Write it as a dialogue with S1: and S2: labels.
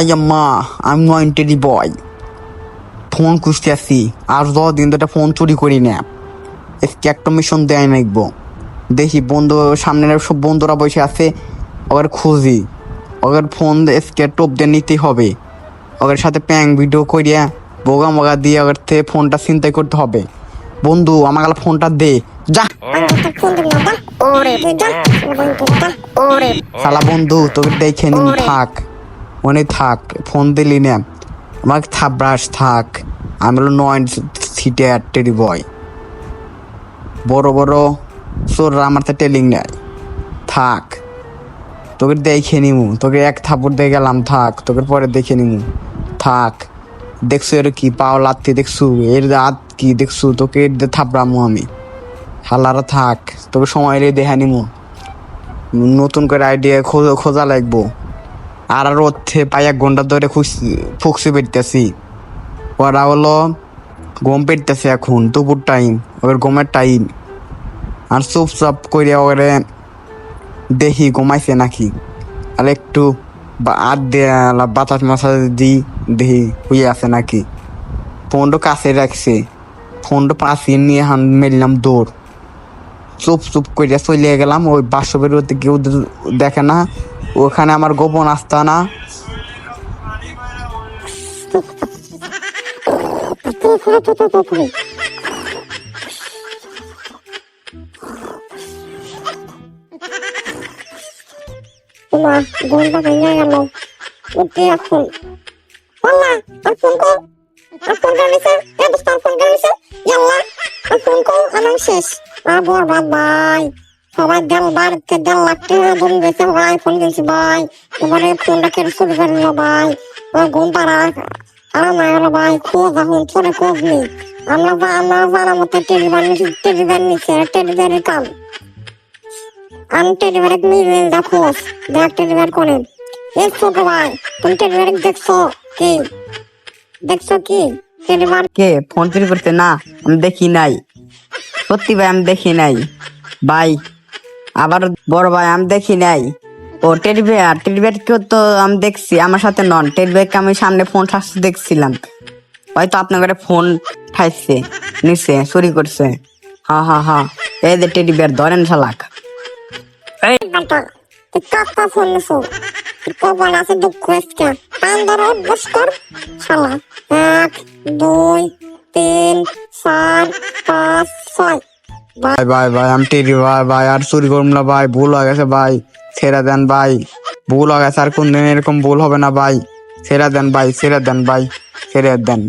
S1: আম্মা আমি নয়নটেরি বয় ফোন খুঁজতে আসি আর দশ দিন ধরে ফোন চুরি করি না। আজকে একটা মিশন দেয় নাকবো দেখি বন্ধু সামনের সব বন্ধুরা বসে আছে ওদের খুঁজি। ওদের ফোন আজকে টোপ দিয়ে নিতেই হবে। ওদের সাথে প্যাং ভিডিও করিয়া বোগা মোগা দিয়ে ওদের থেকে ফোনটা চিন্তাই করতে হবে। বন্ধু আমার ফোনটা দে যা। শালা বন্ধু তোকে দেখে নিন থাক। মনে থাক, ফোন দিলি না। আমাকে থাবরাস থাক। আমি হলো নয় সিটে টেরি বয় বড় বড় চোররা আমার তো টেলিং নেয়। থাক, তোকে দেখে নিমু। তোকে এক থাপড় দিয়ে গেলাম, থাক। তোকে পরে দেখে নিমু। থাক, দেখছ এর কি পাও লাত্তি দেখছু? এর হাত কি দেখছু? তোকে এর দিয়ে থাপড়ামু আমি। হালারা থাক, তোকে সময় রে দেখা নিমু। নতুন করে আইডিয়া খোঁজা লাগবো। আর ওর পাই এক ঘণ্টা ধরে ফুকসি পেটতেছি। ওরা হলো গম পেটতেছে এখন, দুপুর টাইম ওর গমের টাইম আর চুপচাপ করে ওরে দেখি ঘুমাইছে নাকি। আর একটু আর বাতাস মাসাজ দিই, দেখি হয়ে আছে নাকি। ফোনটা কাছে রাখছে। ফোনটা পাশে নিয়ে হান মেরলাম দৌড়। চুপ চুপ করে চলে গেলাম, ওই বাসবের ওতে কেউ দেখে না, ওখানে আমার গোপন আস্তানা
S2: আমার শেষ। বাদ ভাই। সবাই দেড় বাড়িতে দেড় লাখ টাকা গেছে ভাই, ফোন কিনছি ভাই। এবারে ফোনটা কেটে শুরু করে নিল ভাই। আমার ঘুম পাড়া আর না গেল ভাই। খোঁজ এখন পরে খোঁজ নেই। আমরা যা- আমরা জানা মতো টেলিভার টেলিভার নিচ্ছে টেলিভারের কাম আমি টেলিভারে মিলে দেখো দেখ টেলিভার করেন এই ছোট ভাই, তুমি টেলিভারে দেখছ কি? দেখছ কি? টেলিভার
S1: কে? ফোন চুরি করতে না, আমি দেখি নাই। সত্যি ভাই আমি দেখি নাই। ভাই, আবার বড় ভাই আমি দেখি নাই। ও টেলিভিয়ার টেলিভিয়ার কেউ তো আমি দেখছি, আমার সাথে নন। টেলিভিয়ারকে আমি সামনে ফোন থাকতে দেখছিলাম। হয়তো আপনার ঘরে ফোন ঠাইছে, নিছে, চুরি করছে। হা হা হা, এই যে টেলিভিয়ার ধরেন শালাক।
S2: দুই, তিন
S1: ভাই ভাই ভাই আমি টেরি ভাই ভাই আর চুরি করুন না, ভাই, ভুল হয়ে গেছে, ভাই, ছেড়ে দেন, ভাই, ভুল হয়ে গেছে, আর কোনদিন এরকম ভুল হবে না, ভাই, ছেড়ে দেন, ভাই, ছেড়ে দেন, ভাই, ছেড়ে দেন।